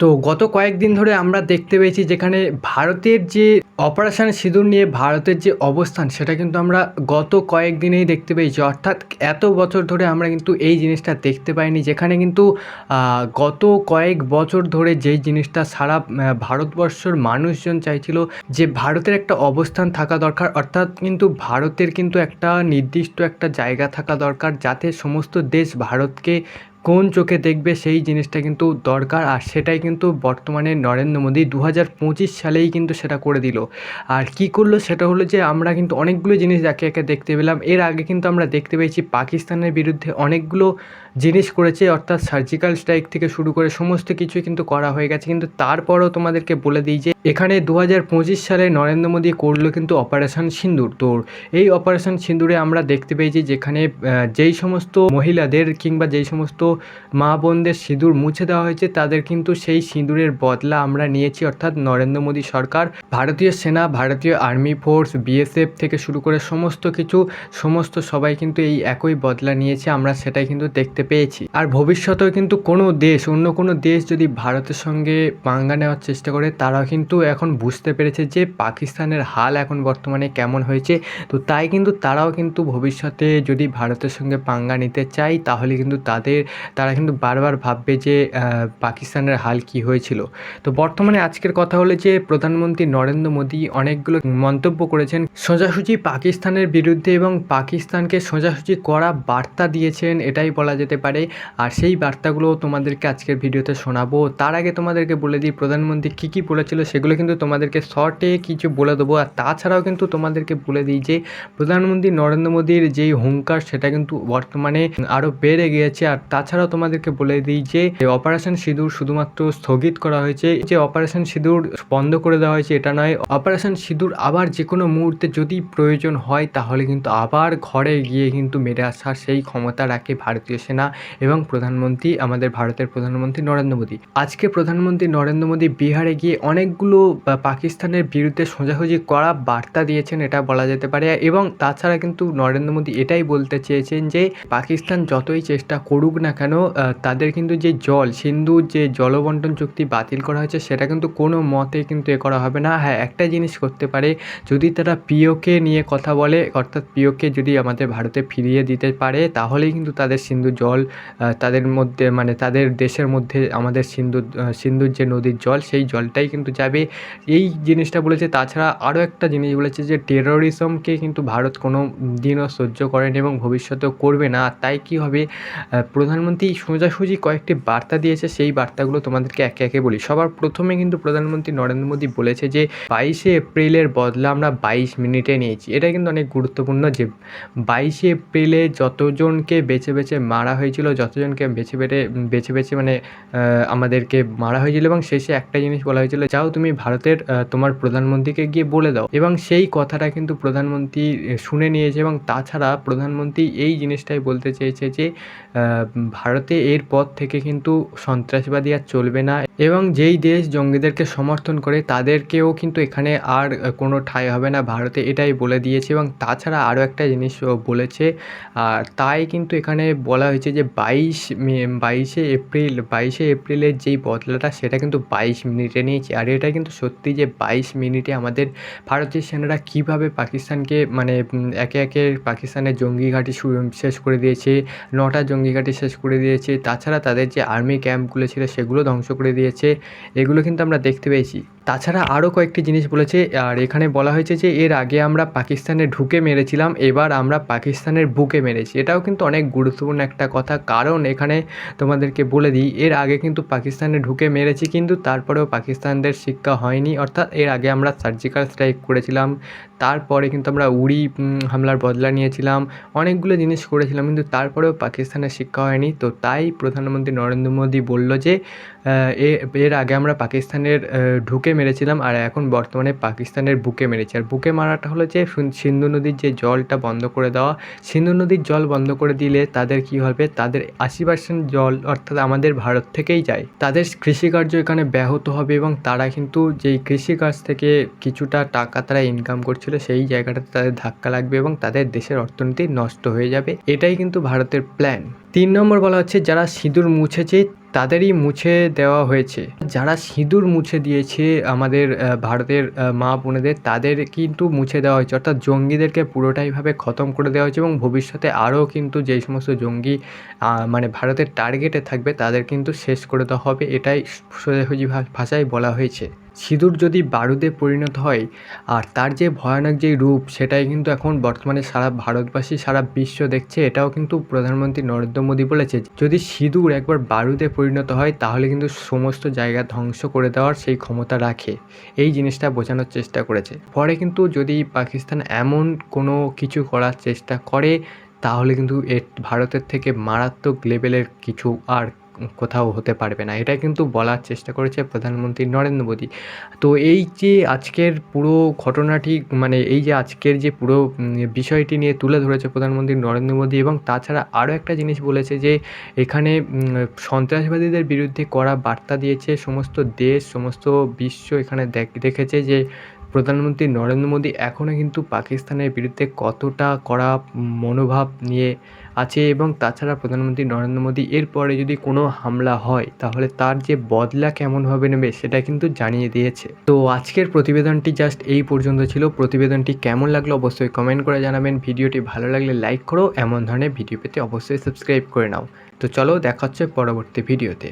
তো গত কয়েকদিন ধরে আমরা দেখতে পেয়েছি যেখানে ভারতের যে অপারেশন সিঁদুর নিয়ে ভারতের যে অবস্থান, সেটা কিন্তু আমরা গত কয়েকদিনেই দেখতে পেয়েছি। অর্থাৎ এত বছর ধরে আমরা কিন্তু এই জিনিসটা দেখতে পাইনি, যেখানে কিন্তু গত কয়েক বছর ধরে যেই জিনিসটা সারা ভারতবর্ষের মানুষজন চাইছিল যে ভারতের একটা অবস্থান থাকা দরকার, অর্থাৎ কিন্তু ভারতের কিন্তু একটা নির্দিষ্ট একটা জায়গা থাকা দরকার, যাতে সমস্ত দেশ ভারতকে কোন চোখে দেখবে সেই জিনিসটা কিন্তু দরকার। আর সেটাই কিন্তু বর্তমানে নরেন্দ্র মোদী দু হাজার পঁচিশ সালেই কিন্তু সেটা করে দিল। আর কি করল সেটা হলো যে, আমরা কিন্তু অনেকগুলো জিনিস একে একে দেখতে পেলাম। এর আগে কিন্তু আমরা দেখতে পেয়েছি পাকিস্তানের বিরুদ্ধে অনেকগুলো জিনিস করেছে, অর্থাৎ সার্জিক্যাল স্ট্রাইক থেকে শুরু করে সমস্ত কিছুই কিন্তু করা হয়ে গেছে। কিন্তু তারপরও তোমাদেরকে বলে দিই যে, এখানে দু হাজার পঁচিশ সালে নরেন্দ্র মোদী করল কিন্তু অপারেশন সিন্দুর তোর এই অপারেশন সিন্দুরে আমরা দেখতে পেয়েছি যেখানে যেই সমস্ত মহিলাদের কিংবা যেই সমস্ত মা বোনদের সিঁদুর মুছে দেওয়া হয়েছে, তাদের কিন্তু সেই সিঁদুরের বদলা আমরা নিয়েছি। অর্থাৎ নরেন্দ্র মোদী সরকার, ভারতীয় সেনা, ভারতীয় আর্মি ফোর্স বিএসএফ থেকে শুরু করে সমস্ত কিছু, সমস্ত সবাই কিন্তু এই একই বদলা নিয়েছে। আমরা সেটাই কিন্তু দেখতে পেয়েছি। আর ভবিষ্যতেও কিন্তু কোনো দেশ, অন্য কোনো দেশ যদি ভারতের সঙ্গে পাঙ্গা নেওয়ার চেষ্টা করে, তারাও কিন্তু এখন বুঝতে পেরেছে যে পাকিস্তানের হাল এখন বর্তমানে কেমন হয়েছে। তো তাই কিন্তু তারাও কিন্তু ভবিষ্যতে যদি ভারতের সঙ্গে পাঙ্গা নিতে চায়, তাহলে কিন্তু তাদের, তারা কিন্তু বারবার ভাববে যে পাকিস্তানের হাল কি হয়েছিল। তো বর্তমানে আজকের কথা হলো যে, প্রধানমন্ত্রী নরেন্দ্র মোদী অনেকগুলো মন্তব্য করেছেন। সোজাসুজি পাকিস্তানের বিরুদ্ধে এবং পাকিস্তানকে সোজাসুজি করা বার্তা দিয়েছেন, এটাই বলা যেতে পারে। আর সেই বার্তাগুলো তোমাদেরকে আজকের ভিডিওতে শোনাবো। তার আগে তোমাদেরকে বলে দিই, প্রধানমন্ত্রী কী কী বলেছিল সেগুলো কিন্তু তোমাদেরকে শর্টে কিছু বলে দেবো। আর তাছাড়াও কিন্তু তোমাদেরকে বলে দিই যে, প্রধানমন্ত্রী নরেন্দ্র মোদীর যেই হুঙ্কার, সেটা কিন্তু বর্তমানে আরও বেড়ে গিয়েছে। আর তাছাড়াও তোমাদেরকে বলে দিই যে, অপারেশন সিঁদুর শুধুমাত্র স্থগিত করা হয়েছে। যে অপারেশন সিঁদুর বন্ধ করে দেওয়া হয়েছে, এটা নয়। অপারেশন সিঁদুর আবার যে কোনো মুহূর্তে যদি প্রয়োজন হয়, তাহলে কিন্তু আবার ঘরে গিয়ে কিন্তু মেরে আসার সেই ক্ষমতা রাখে ভারতীয় সেনা এবং প্রধানমন্ত্রী, আমাদের ভারতের প্রধানমন্ত্রী নরেন্দ্র মোদী। আজকে প্রধানমন্ত্রী নরেন্দ্র মোদী বিহারে গিয়ে অনেকগুলো পাকিস্তানের বিরুদ্ধে সোজাসুজি করা বার্তা দিয়েছেন, এটা বলা যেতে পারে। এবং তাছাড়া কিন্তু নরেন্দ্র মোদী এটাই বলতে চেয়েছেন যে, পাকিস্তান যতই চেষ্টা করুক না কেন তাদের কিন্তু যে জল সিন্ধুর যে জলবন্টন চুক্তি বাতিল করা হয়েছে, সেটা কিন্তু কোনো মতে কিন্তু এ করা হবে না। হ্যাঁ একটা জিনিস করতে পারে, যদি তারা পিওকে নিয়ে কথা বলে, অর্থাৎ পিওকে যদি আমাদের ভারতে ফিরিয়ে দিতে পারে, তাহলেই কিন্তু তাদের সিন্ধু জল আহ, তাদের মধ্যে মানে তাদের দেশের মধ্যে আমাদের সিন্ধু সিন্ধুর যে নদীর জল সেই জলটাই কিন্তু যাবে। এই জিনিসটা বলেছে তাছাড়া আরও একটা জিনিস বলেছে যে টেরোরিজমকে কিন্তু ভারত কোনো দিনও সহ্য করেনি এবং ভবিষ্যতেও করবে না। তাই কী হবে? প্রধানমন্ত্রী সোজাসুজি কয়েকটি বার্তা দিয়েছে সেই বার্তাগুলো তোমাদেরকে একে একে বলি। সবার প্রথমে কিন্তু প্রধানমন্ত্রী নরেন্দ্র মোদী বলেছে যে বাইশে এপ্রিলের বদলা আমরা বাইশ মিনিটে নিয়েছি। এটা কিন্তু অনেক গুরুত্বপূর্ণ যে বাইশে এপ্রিলে যতজনকে বেছে বেছে মারা হয়েছিল, যতজনকে বেছে বেছে বেছে বেছে মানে আমাদেরকে মারা হয়েছিল এবং শেষে একটা জিনিস বলা হয়েছিল, যাও তুমি ভারতের তোমার প্রধানমন্ত্রীকে গিয়ে বলে দাও। এবং সেই কথাটা কিন্তু প্রধানমন্ত্রী শুনে নিয়েছে এবং তাছাড়া প্রধানমন্ত্রী এই জিনিসটাই বলতে চেয়েছে যে ভারতে এর পর থেকে কিন্তু সন্ত্রাসবাদী আর চলবে না এবং যেই দেশ জঙ্গিদেরকে সমর্থন করে, তাদেরকেও কিন্তু এখানে আর কোনো ঠাঁই হবে না। ভারতে এটাই বলে দিয়েছে এবং তাছাড়া আরও একটা জিনিস বলেছে, আর তাই কিন্তু এখানে বলা হয়েছে যে বাইশ বাইশে এপ্রিল, বাইশে এপ্রিলের যেই বদলাটা সেটা কিন্তু বাইশ মিনিটে নিয়েছে। আর এটা কিন্তু সত্যি যে বাইশ মিনিটে আমাদের ভারতীয় সেনারা কীভাবে পাকিস্তানকে মানে একে একে পাকিস্তানের জঙ্গি ঘাঁটি শেষ করে দিয়েছে, নটা জঙ্গি ঘাঁটি শেষ করে দিয়েছে, তাছাড়া তাদের যে আর্মি ক্যাম্পগুলো ছিল সেগুলো ধ্বংস করে দিয়েছে, এগুলো কিন্তু আমরা দেখতে পেয়েছি। তাছাড়া আরও কয়েকটি জিনিস বলেছে, আর এখানে বলা হয়েছে যে এর আগে আমরা পাকিস্তানে ঢুকে মেরেছিলাম, এবার আমরা পাকিস্তানের বুকে মেরেছি। এটাও কিন্তু অনেক গুরুত্বপূর্ণ একটা কথা। কারণ এখানে তোমাদেরকে বলে দিই, এর আগে কিন্তু পাকিস্তানে ঢুকে মেরেছি, কিন্তু তারপরেও পাকিস্তানদের শিক্ষা হয়নি। অর্থাৎ এর আগে আমরা সার্জিক্যাল স্ট্রাইক করেছিলাম, তারপরে কিন্তু আমরা উড়ি হামলার বদলা নিয়েছিলাম, অনেকগুলো জিনিস করেছিলাম, কিন্তু তারপরেও পাকিস্তানের শিক্ষা হয়নি। তো তাই প্রধানমন্ত্রী নরেন্দ্র মোদী বলল যে এর আগে আমরা পাকিস্তানের ঢুকে মেরেছিলাম আর এখন বর্তমানে পাকিস্তানের বুকে মেরেছি। আর বুকে মারাটা হলো যে সিন্ধু নদীর যে জলটা বন্ধ করে দেওয়া। সিন্ধু নদীর জল বন্ধ করে দিলে তাদের কি হবে? তাদের আশি পার্সেন্ট জল অর্থাৎ আমাদের ভারত থেকেই যায়। তাদের কৃষিকার্য এখানে ব্যাহত হবে এবং তারা কিন্তু যেই কৃষিকাজ থেকে কিছুটা টাকা তারা ইনকাম করছিল, সেই জায়গাটাতে তাদের ধাক্কা লাগবে এবং তাদের দেশের অর্থনীতি নষ্ট হয়ে যাবে। এটাই কিন্তু ভারতের প্ল্যান তিন নম্বর বলা হচ্ছে, যারা সিঁদুর মুছেছে তাদেরই মুছে দেওয়া হয়েছে। যারা সিঁদুর মুছে দিয়েছে আমাদের ভারতের মা বোনেদের, তাদের কিন্তু মুছে দেওয়া হয়েছে। অর্থাৎ জঙ্গিদেরকে পুরোটাইভাবে খতম করে দেওয়া হয়েছে এবং ভবিষ্যতে আরও কিন্তু যেই সমস্ত জঙ্গি মানে ভারতের টার্গেটে থাকবে, তাদের কিন্তু শেষ করে দেওয়া হবে। এটাই সোজাসুজি ভাষায় বলা হয়েছে। সিঁদুর যদি বারুদে পরিণত হয়, আর তার যে ভয়ানক যে রূপ, সেটাই কিন্তু এখন বর্তমানে সারা ভারতবাসী, সারা বিশ্ব দেখছে। এটাও কিন্তু প্রধানমন্ত্রী নরেন্দ্র মোদী বলেছে, যদি সিঁদুর একবার বারুদে পরিণত হয়, তাহলে কিন্তু সমস্ত জায়গা ধ্বংস করে দেওয়ার সেই ক্ষমতা রাখে। এই জিনিসটা বোঝানোর চেষ্টা করেছে। পরে কিন্তু যদি পাকিস্তান এমন কোনো কিছু করার চেষ্টা করে, তাহলে কিন্তু এর ভারতের থেকে মারাত্মক লেভেলের কিছু আর কোথাও হতে পারবে না। এটা কিন্তু বলার চেষ্টা করেছে প্রধানমন্ত্রী নরেন্দ্র মোদী। তো এই যে আজকের পুরো ঘটনাটি মানে এই যে আজকের যে পুরো বিষয়টি নিয়ে তুলে ধরেছে প্রধানমন্ত্রী নরেন্দ্র মোদী এবং তাছাড়া আরও একটা জিনিস বলেছে যে, এখানে সন্ত্রাসবাদীদের বিরুদ্ধে করা বার্তা দিয়েছে সমস্ত দেশ, সমস্ত বিশ্ব এখানে দেখ- দেখেছে যে প্রধানমন্ত্রী নরেন্দ্র মোদী এখনও কিন্তু পাকিস্তানের বিরুদ্ধে কতটা কড়া মনোভাব নিয়ে আছে এবং তাছাড়া প্রধানমন্ত্রী নরেন্দ্র মোদী এরপরে যদি কোনো হামলা হয়, তাহলে তার যে বদলা কেমনভাবে নেবে সেটা কিন্তু জানিয়ে দিয়েছে। তো আজকের প্রতিবেদনটি জাস্ট এই পর্যন্ত ছিল। প্রতিবেদনটি কেমন লাগল অবশ্যই কমেন্ট করে জানাবেন। ভিডিওটি ভালো লাগলে লাইক করো। এমন ধরনের ভিডিও পেতে অবশ্যই সাবস্ক্রাইব করে নাও। তো চলো দেখা হচ্ছে পরবর্তী ভিডিওতে